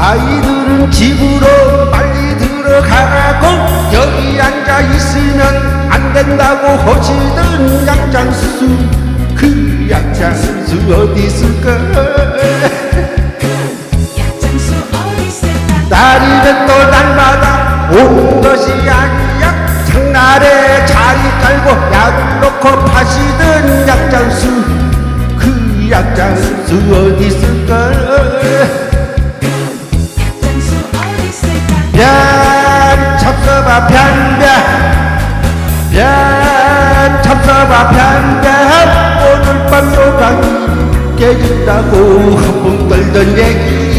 아이들은 집으로 빨리 들어가고 여기 앉아 있으면 안 된다고 허시던 약장수 그 약장수 어디 있을까 날이면 또 날마다 온 것이 아니야. 장날에 자리 깔고 약 놓고 파시던 약장수. 그 약장수 어디 있을까? 별 잡숴봐 편별 별 잡숴봐 편별 오늘 밤 요강이 깨진다고 한번 떨던 얘기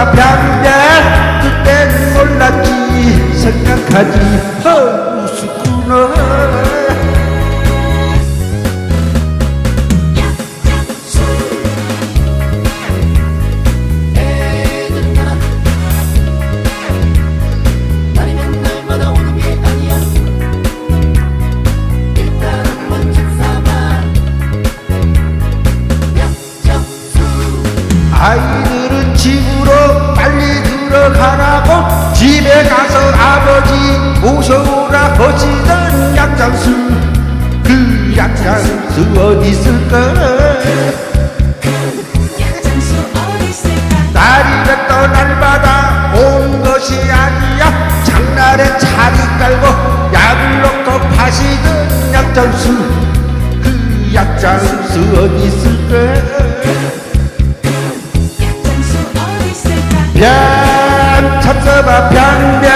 잡숴봐 편별 그땐 몰랐지. 생각하지. 어 우스구나 약장수 애들 가라 날이면 날마다 오는 게 아니야 일단 한번 잡숴봐 약장수 아이들은 집으로 빨리 들어가라고 집에 가서 아버지 모셔오라. 거시던 약장수 그 약장수 어디 있을까? 날이면 또 날마다 온 것이 아니야. 장날에 자리 깔고 약을 놓고 파시던 약장수 그 약장수 어디 있을까 별 잡숴봐 편별.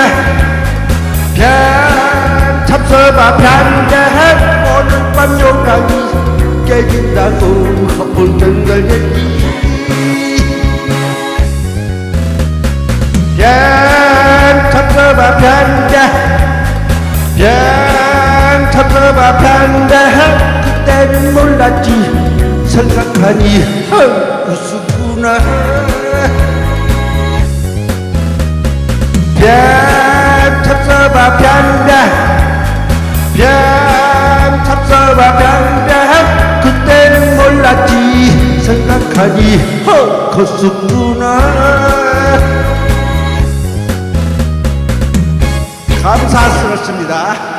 별 잡숴봐 편별. 오늘 밤 요강이 깨진다고 헛불던 걸 얘기. 별 잡숴봐 편별. 별 잡숴봐 편별. 그때는 몰랐지. 생각하니 헐 우스구나 뱀 잡숴봐 변뱀 뱀 잡숴봐 변뱀 그때는 몰랐지. 생각하니 어 컸었구나. 감사스럽습니다